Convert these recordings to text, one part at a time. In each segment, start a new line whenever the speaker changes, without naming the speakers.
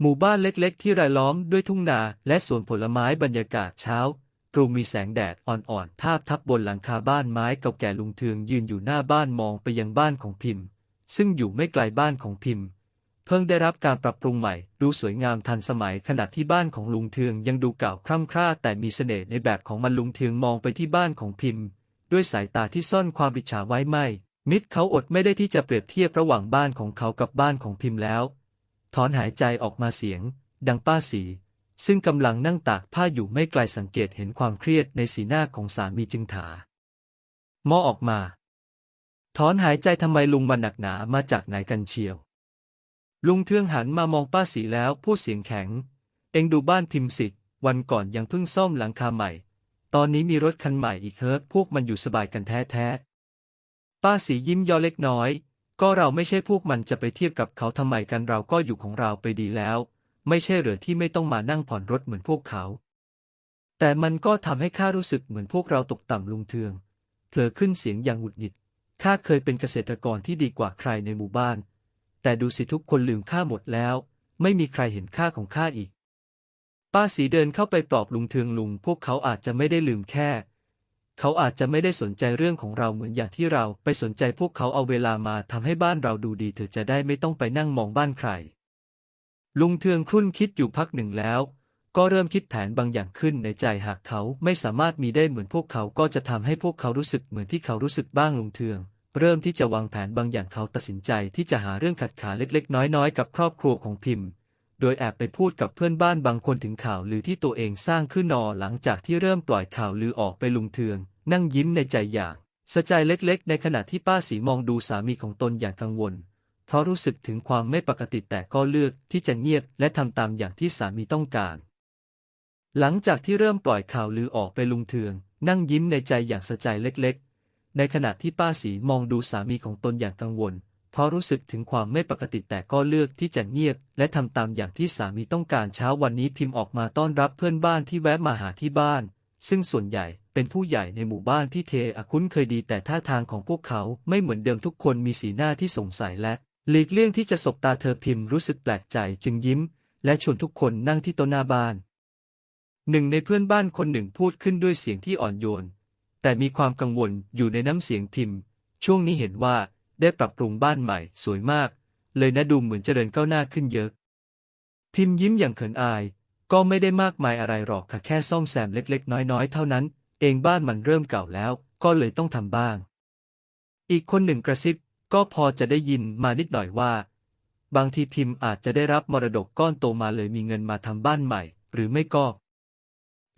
หมู่บ้านเล็กๆ ที่รายล้อมด้วยทุ่งนาและสวนผลไม้บรรยากาศเช้าตรู่มีแสงแดดอ่อนๆทาบทับบนหลังคาบ้านไม้เก่าแก่ลุงเทืองยืนอยู่หน้าบ้านมองไปยังบ้านของพิมพ์ ซึ่งอยู่ไม่ไกลบ้านของพิมพ์ เพิ่งได้รับการปรับปรุงใหม่ ดูสวยงามทันสมัยขณะที่บ้านของลุงเทืองยังดูเก่าคร่ำคร่าแต่มีเสน่ห์ในแบบของมันลุงเทืองมองไปที่บ้านของพิมพ์ ด้วยสายตาที่ซ่อนความอิจฉาไว้ไม่ มิตรเขาอดไม่ได้ที่จะเปรียบเทียบระหว่างบ้านของเขากับบ้านของพิมพ์แล้ว ถอนหายใจออกมาเสียง ดังป้าสี ซึ่งกำลังนั่งตากผ้าอยู่ไม่ไกลสังเกตเห็นความเครียดในสีหน้าของสามีจึงถามอออกมาถอนหายใจทำไมลุงมันหนักหนามาจากไหนกันเชียว ลุงเทืองหันมามองป้าสีแล้วพูดเสียงแข็ง เอ็งดูบ้านพิมพ์สิวันก่อนยังเพิ่งซ่อมหลังคาใหม่ ตอนนี้มีรถคันใหม่อีกเฮิร์ตพวกมันอยู่สบายกันแท้แท้ป้าสียิ้มย่อเล็กน้อย ก็เราไม่ใช่พวกมันจะไปเทียบกับเขาทำไมกันเราก็อยู่ของเราไปดีแล้ว ไม่ใช่เหรือที่ไม่ต้องมานั่งผ่อนรถเหมือนพวกเขา แต่มันก็ทำให้ข้ารู้สึกเหมือนพวกเราตกต่ำลุงเทืองเผลอขึ้นเสียงอย่างหงุดหงิดข้าเคยเป็นเกษตรกรที่ดีกว่าใครในหมู่บ้าน แต่ดูสิทุกคนลืมข้าหมดแล้ว ไม่มีใครเห็นค่าของข้าอีก ป้าสีเดินเข้าไปปลอบลุงเทืองลุง พวกเขาอาจจะไม่ได้ลืมแค่ เขาอาจจะไม่ได้สนใจเรื่องของเราเหมือนอย่างที่เราไปสนใจพวกเขาเอาเวลามาทำให้บ้านเราดูดีเถอจะได้ไม่ต้องไปนั่งมองบ้านใคร ลุงเทืองครุ่นคิดอยู่พักหนึ่งแล้ว ก็เริ่มคิดแผนบางอย่างขึ้นในใจหากเขาไม่สามารถมีได้เหมือนพวกเขาก็จะทำให้พวกเขารู้สึกเหมือนที่เขารู้สึกบ้างลุงเทืองเริ่มที่จะวางแผนบางอย่างเขาตัดสินใจที่จะหาเรื่องขัดขาเล็กๆ น้อยๆ กับครอบครัวของพิมพ์ โดยแอบไปพูดกับเพื่อนบ้านบางคนถึงข่าวลือที่ตัวเองสร้างขึ้นนอหลังจากที่เริ่มปล่อยข่าวลือออกไปลุงเทือง นั่งยิ้มในใจอย่างสะใจเล็กๆ ในขณะที่ป้าสีมองดูสามีของตนอย่างกังวล เพราะรู้สึกถึงความไม่ปกติแต่ก็เลือกที่จะเงียบและทำตามอย่างที่สามีต้องการ หลังจากที่เริ่มปล่อยข่าวลือออกไปลุงเทือง นั่งยิ้มในใจอย่างสะใจเล็กๆ ในขณะที่ป้าสีมองดูสามีของตนอย่างกังวล เพราะรู้สึกถึงความไม่ปกติแต่ก็เลือกที่จะเงียบ และทำตามอย่างที่สามีต้องการเช้าวันนี้พิมพ์ออกมาต้อนรับเพื่อนบ้านที่แวะมาหาที่บ้าน ซึ่งส่วนใหญ่เป็นผู้ใหญ่ในหมู่บ้านที่เทอคุ้นเคยดีแต่ท่าทางของพวกเขาไม่เหมือนเดิมทุกคนมีสีหน้าที่สงสัยและหลีกเลี่ยงที่จะสบตาเธอพิมพ์รู้สึกแปลกใจจึงยิ้ม และชวนทุกคนนั่งที่โต๊ะหน้าบ้าน หนึ่งในเพื่อนบ้านคนหนึ่งพูดขึ้นด้วยเสียงที่อ่อนโยน แต่มีความกังวลอยู่ในน้ำเสียงพิมพ์ ช่วงนี้เห็นว่า ได้ปรับปรุงบ้านใหม่ สวยมาก เลยนะดูเหมือนเจริญก้าวหน้าขึ้นเยอะ พิมพ์ยิ้มอย่างเขินอาย ก็ไม่ได้มากมายอะไรหรอกค่ะแค่ซ่อมแซมเล็กๆ น้อยๆ เท่านั้น เองบ้านมันเริ่มเก่าแล้ว ก็เลยต้องทำบ้าง อีกคนหนึ่งกระซิบ ก็พอจะได้ยินมานิดหน่อยว่า บางทีพิมพ์อาจจะได้รับมรดกก้อนโตมาเลยมีเงินมาทำบ้านใหม่ หรือไม่ก็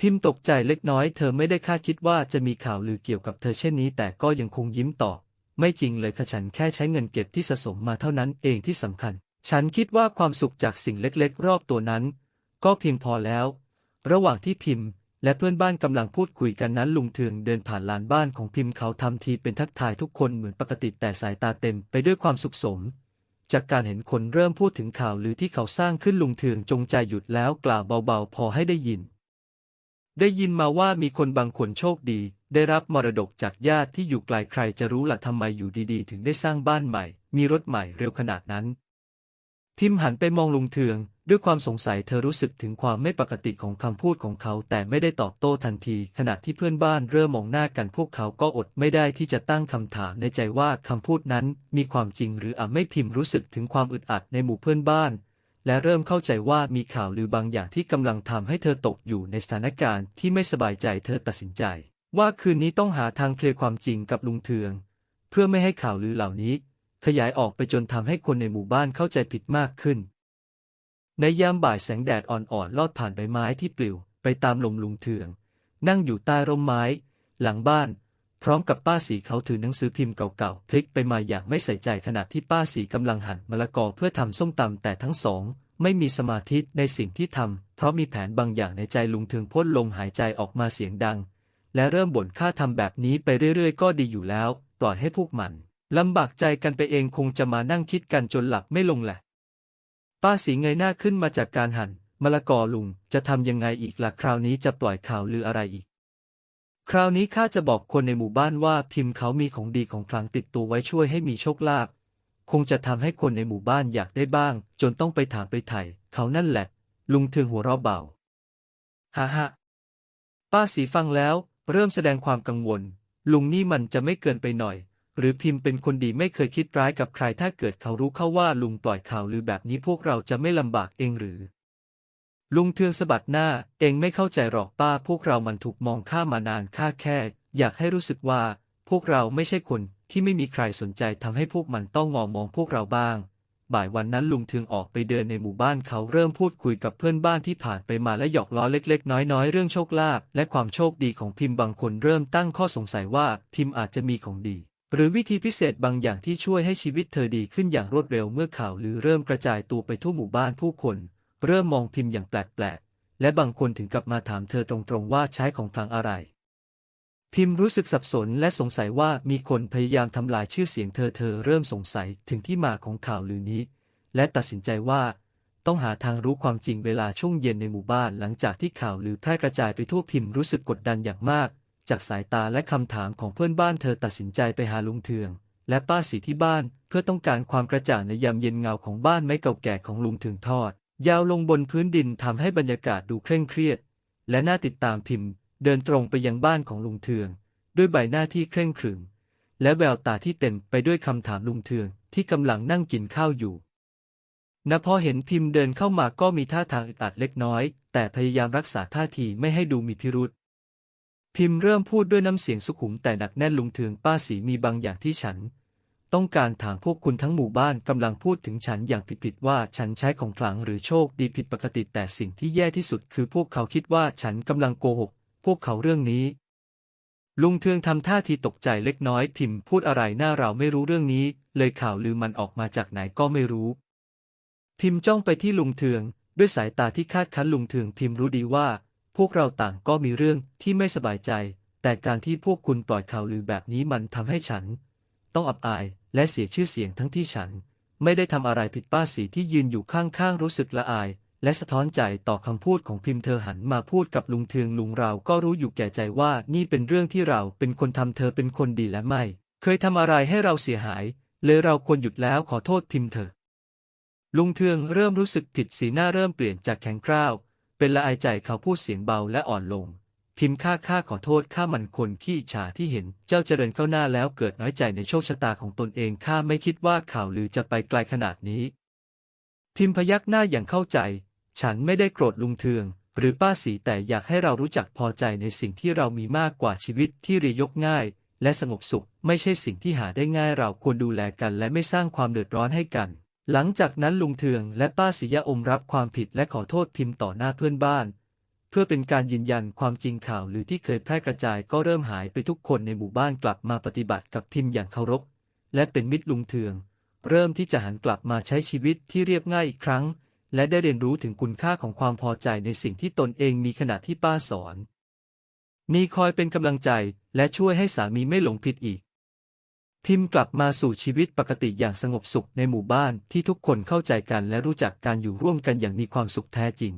พิมพ์ตกใจเล็กน้อยเธอไม่ได้คาดคิดว่าจะมีข่าวลือเกี่ยวกับเธอเช่นนี้แต่ก็ยังคงยิ้มตอบ ไม่จริงเลยค่ะฉันแค่ใช้เงินเก็บที่สะสมมาเท่านั้นเองที่สำคัญ ฉันคิดว่าความสุขจากสิ่งเล็กๆ รอบตัวนั้น ก็เพียงพอแล้ว ระหว่างที่พิมพ์และเพื่อนบ้านกำลังพูดคุยกันนั้นลุงเทืองเดินผ่านลานบ้านของพิมพ์เขาทำทีเป็นทักทายทุกคนเหมือนปกติแต่สายตาเต็มไปด้วยความสุขสม จากการเห็นคนเริ่มพูดถึงข่าวหรือที่เขาสร้างขึ้นลุงเทืองจงใจหยุดแล้วกล่าวเบาๆ พอให้ได้ยิน ได้ยินมาว่ามีคนบางคนโชคดี ได้รับมรดกจากญาติที่อยู่ไกลใครจะรู้ล่ะทำไมอยู่ดีๆ ถึงได้สร้างบ้านใหม่ มีรถใหม่เร็วขนาดนั้น พิมหันไปมองลุงเทือง ด้วยความสงสัยเธอรู้สึกถึงความไม่ปกติของคำพูดของเขา แต่ไม่ได้ตอบโต้ทันที ขณะที่เพื่อนบ้านเริ่มมองหน้ากันพวกเขาก็อดไม่ได้ที่จะตั้งคำถามในใจว่าคำพูดนั้น มีความจริงหรืออะไม่พิมรู้สึกถึงความอึดอัดในหมู่เพื่อนบ้าน และเริ่มเข้าใจว่ามีข่าวลือบางอย่างที่กำลังทำให้เธอตกอยู่ในสถานการณ์ที่ไม่สบายใจเธอตัดสินใจ ว่าคืนนี้ต้องหาทางเคลียร์ความจริงกับลุงเทือง เพื่อไม่ให้ข่าวลือเหล่านี้ ขยายออกไปจนทำให้คนในหมู่บ้านเข้าใจผิดมากขึ้น ในยามบ่ายแสงแดดอ่อนๆลอดผ่านใบไม้ที่ปลิว ไปตามลมลุงเทือง นั่งอยู่ใต้ร่มไม้ หลังบ้าน พร้อมกับป้าสีเขาถือหนังสือพิมพ์เก่าๆพลิกไปมาอย่างไม่ใส่ใจขณะที่ป้าสีกำลังหั่นมะละกอเพื่อทำส้มตำแต่ทั้งสอง ไม่มีสมาธิในสิ่งที่ทำเพราะมีแผนบางอย่างในใจลุงเทืองพ่นลมหายใจออกมาเสียงดัง และเริ่มบ่นข้าทำแบบนี้ไปเรื่อยๆ ก็ดีอยู่แล้ว ปล่อยให้พวกมันลำบากใจกันไปเองคงจะมานั่งคิดกันจนหลับไม่ลงแหละ ป้าสีเงยหน้าขึ้นมาจากการหั่นมะละกอลุงจะทำยังไงอีกล่ะคราวนี้จะปล่อยข่าวลืออะไรอีก คราวนี้ข้าจะบอกคนในหมู่บ้านว่าพิมพ์เขามีของดีของคลังติดตัวไว้ช่วยให้มีโชคลาภคงจะทำให้คนในหมู่บ้านอยากได้บ้าง จนต้องไปถามไปไถ่เขานั่นแหละ ลุงเทืองหัวเราะเบาฮ่าฮ่าป้าสีฟังแล้ว เริ่มแสดงความกังวล ลุงนี่มันจะไม่เกินไปหน่อย หรือพิมพ์เป็นคนดีไม่เคยคิดร้ายกับใครถ้าเกิดเขารู้เข้าว่าลุงปล่อยข่าวหรือแบบนี้พวกเราจะไม่ลำบากเองหรือ ลุงเทืองสะบัดหน้า เองไม่เข้าใจหรอกป้า พวกเรามันถูกมองข้ามมานานข้าแค่ อยากให้รู้สึกว่า พวกเราไม่ใช่คนที่ไม่มีใครสนใจทำให้พวกมันต้องมองมองพวกเราบ้าง บ่ายวันนั้นลุงเทืองออกไปเดินในหมู่บ้านเขาเริ่มพูดคุยกับเพื่อนบ้านที่ผ่านไปมาและหยอกล้อเล็ก ๆ น้อยๆ เรื่องโชคลาภและความโชคดีของพิมพ์บางคนเริ่มตั้งข้อสงสัยว่าพิมพ์อาจจะมีของดีหรือวิธีพิเศษบางอย่างที่ช่วยให้ชีวิตเธอดีขึ้นอย่างรวดเร็วเมื่อข่าวหรือเริ่มกระจายตัวไปทั่วหมู่บ้านผู้คน เริ่มมองพิมพ์อย่างแปลกๆ และบางคนถึงกับมาถามเธอตรงๆว่าใช้ของพลางอะไร พิมพ์รู้สึกสับสนและสงสัยว่ามีคนพยายามทำลายชื่อเสียงเธอเธอเริ่มสงสัยถึงที่มาของข่าวลือนี้ และตัดสินใจว่า ต้องหาทางรู้ความจริงเวลาช่วงเย็นในหมู่บ้านหลังจากที่ข่าวลือแพร่กระจายไปทั่วพิมพ์รู้สึกกดดันอย่างมาก จากสายตาและคำถามของเพื่อนบ้านเธอตัดสินใจไปหาลุงเทืองและป้าสีที่บ้านเพื่อต้องการความกระจ่างในยามเย็นเงาของบ้านไม้เก่าแก่ของลุงเทืองทอด ยาวลงบนพื้นดินทำให้บรรยากาศดูเคร่งเครียด และน่าติดตามพิมพ์เดินตรงไปยังบ้านของลุงเทือง ด้วยใบหน้าที่เคร่งขรึม และแววตาที่เต็มไปด้วยคำถามลุงเทืองที่กำลังนั่งกินข้าวอยู่ณพอเห็นพิมพ์เดินเข้ามาก็มีท่าทางอึดอัดเล็กน้อย แต่พยายามรักษาท่าทีไม่ให้ดูมีพิรุษพิมพ์เริ่มพูดด้วยน้ำเสียงสุขุมแต่หนักแน่นลุงเทืองป้าสีมีบางอย่างที่ฉัน ต้องการถามพวกคุณทั้งหมู่บ้านกำลังพูดถึงฉันอย่างผิดๆว่าฉันใช้ของขลังหรือโชคดีผิดปกติแต่สิ่งที่แย่ที่สุดคือพวกเขาคิดว่าฉันกำลังโกหก พวกเขาเรื่องนี้ ลุงเทืองทำท่าทีตกใจเล็กน้อยพิมพ์พูดอะไรหน้าเราไม่รู้เรื่องนี้ เลยข่าวลือมันออกมาจากไหนก็ไม่รู้ พิมพ์จ้องไปที่ลุงเทือง ด้วยสายตาที่คาดคั้นลุงเทืองพิมพ์รู้ดีว่า พวกเราต่างก็มีเรื่องที่ไม่สบายใจ แต่การที่พวกคุณปล่อยข่าวลือแบบนี้มันทำให้ฉัน ต้องอับอาย และเสียชื่อเสียงทั้งที่ฉัน ไม่ได้ทำอะไรผิดป้าสีที่ยืนอยู่ข้างๆรู้สึกละอาย และสะท้อนใจต่อคำพูดของพิมพ์เธอหันมาพูดกับลุงเทืองลุงเราก็รู้อยู่แก่ใจว่านี่เป็นเรื่องที่เราเป็นคนทำเธอเป็นคนดีและไม่ เคยทำอะไรให้เราเสียหาย เลยเราควรหยุดแล้วขอโทษพิมพ์เถอลุงเทืองเริ่มรู้สึกผิดสีหน้าเริ่มเปลี่ยนจากแข็งกร้าวเป็นละอายใจเขาพูดเสียงเบาและอ่อนลง พิมพ์ข้าข้าขอโทษข้ามันคนขี้ฉาที่เห็น เจ้าเจริญเข้าหน้าแล้วเกิดน้อยใจในโชคชะตาของตนเองข้าไม่คิดว่าข่าวลือจะไปไกลขนาดนี้ พิมพ์พยักหน้าอย่างเข้าใจ ฉันไม่ได้โกรธลุงเทือง หรือป้าสีแต่อยากให้เรารู้จักพอใจในสิ่งที่เรามีมากกว่าชีวิตที่เรียยกง่าย และสงบสุข ไม่ใช่สิ่งที่หาได้ง่ายเราควรดูแลกัน และไม่สร้างความเดือดร้อนให้กัน หลังจากนั้นลุงเทืองและป้าสียะอมรับความผิดและขอโทษพิมพ์ต่อหน้าเพื่อนบ้าน เพื่อเป็นการยืนยันความจริงข่าวหรือที่เคยแพร่กระจายก็เริ่มหายไปทุกคนในหมู่บ้านกลับมาปฏิบัติกับพิมพ์อย่างเคารพ และเป็นมิตรลุงเทือง เริ่มที่จะหันกลับมาใช้ชีวิตที่เรียบง่ายอีกครั้ง และได้เรียนรู้ถึงคุณค่าของความพอใจในสิ่งที่ตนเองมีขณะที่ป้าสอน มีคอยเป็นกำลังใจและช่วยให้สามีไม่หลงผิดอีก พิมพ์กลับมาสู่ชีวิตปกติอย่างสงบสุขในหมู่บ้านที่ทุกคนเข้าใจกันและรู้จักการอยู่ร่วมกันอย่างมีความสุขแท้จริง